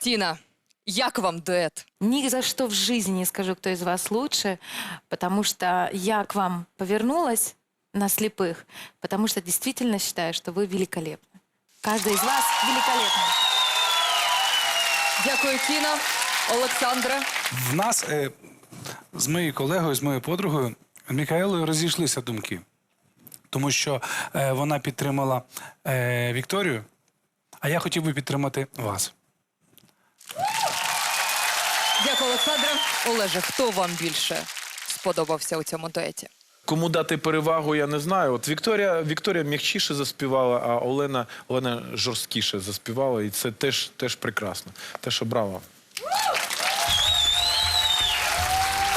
Тіна, як вам дует? Ни за что в жизни не скажу, кто из вас лучше, потому что я к вам повернулась на слепых, потому что действительно считаю, что вы великолепны. Каждый из вас великолепный. Дякую, Тіна. Олександре. В нас е, з моєю колегою, з моєю подругою Мікаелою розійшлися думки. Тому що е, вона підтримала е, Вікторію, а я хотів би підтримати вас. Дякую, Олександре. Олеже, хто вам більше сподобався у цьому дуеті? Кому дати перевагу, я не знаю. От Вікторія, Вікторія м'якчіше заспівала, а Олена, Олена жорсткіше заспівала, і це теж, теж прекрасно. Те, що браво.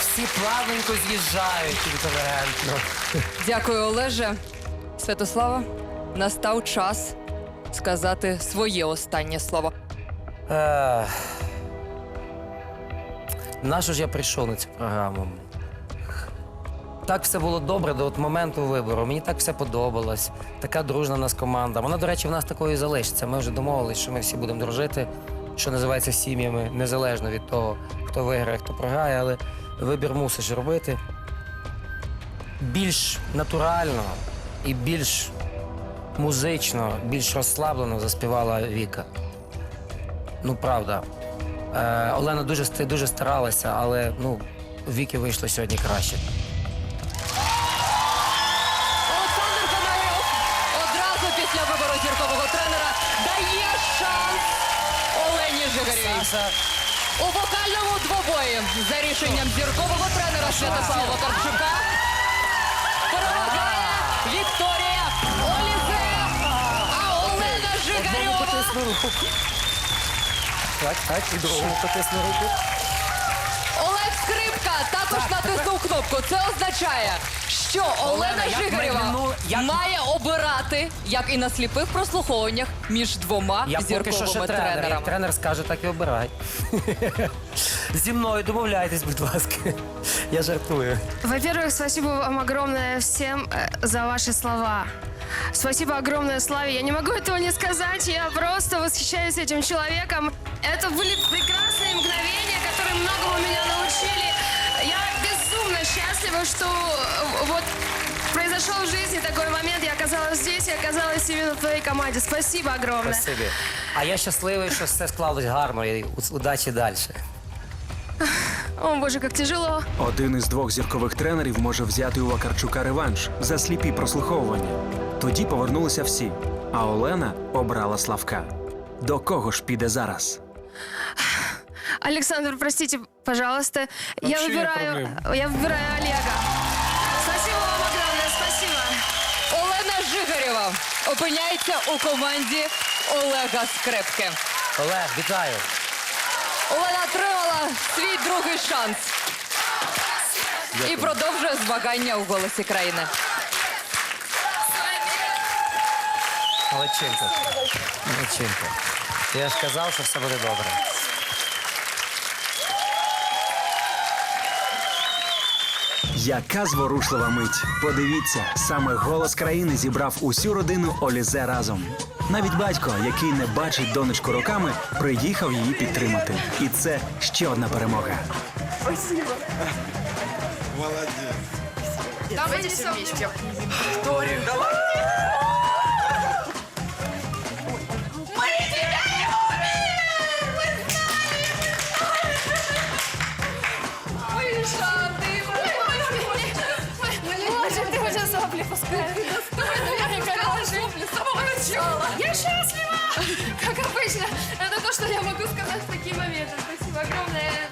Всі плавненько з'їжджають інтелігентно. Дякую, Олеже. Святослава, настав час сказати своє останнє слово. Е, На що ж я прийшов на цю програму? Так все було добре до от моменту вибору. Мені так все подобалось. Така дружна в нас команда. Вона, до речі, в нас такою і залишиться. Ми вже домовились, що ми всі будемо дружити, що називається сім'ями, незалежно від того, хто виграє, хто програє, але вибір мусиш робити. Більш натурально і більш музично, більш розслаблено заспівала Віка. Ну, правда. Е, Олена дуже, дуже старалася, але ну, Віки вийшло сьогодні краще. Олександр Пономарьов одразу після вибору зіркового тренера дає шанс Олені Жигарєвій. У вокальному двобої за рішенням зіркового тренера Святослава Вакарчука перемагає Вікторія Олізе, а Олена Жигарєва. Так, так, і другому потисни руку. Олег Скрипка також натиснув кнопку. Це означає, що Олена Олена, як Жигарєва як- має обирати, як і на сліпих прослуховуваннях, між двома Я поки що ще зірковими тренер. Як тренерами. тренер скаже, так і обирай. Зі мною домовляйтесь, будь ласка. Я жартую. Во-первых, спасибо вам огромное всем э, за ваши слова. Спасибо огромное Славе. Я не могу этого не сказать. Я просто восхищаюсь этим человеком. Это были прекрасные мгновения, которые многому меня научили. Я безумно счастлива, что э, вот произошел в жизни такой момент. Я оказалась здесь и оказалась именно в твоей команде. Спасибо огромное. Спасибі. А я щасливий, що все склалось гарно і у- удачі далі. О, боже, как тяжело. Один із двох зіркових тренерів може взяти у Вакарчука реванш за сліпі прослуховування. Тоді повернулися всі, а Олена обрала Славка. До кого ж піде зараз? Александр, простите, пожалуйста. я Вообще нет выбираю, я выбираю Олега. Спасибо вам огромное, спасибо. Олена Жигарєва опиняється у команді Олега Скрипки. Олег, вітаю. Олена отримала свій другий шанс і продовжує змагання у голосі країни. Молодчинка. Молодчинка. Я ж казав, що все буде добре. Яка зворушлива мить! Подивіться, саме голос країни зібрав усю родину Олізе разом. Навіть батько, який не бачить донечку роками, приїхав її підтримати. І це ще одна перемога. Боже, могу сказать в такие моменты. Спасибо огромное.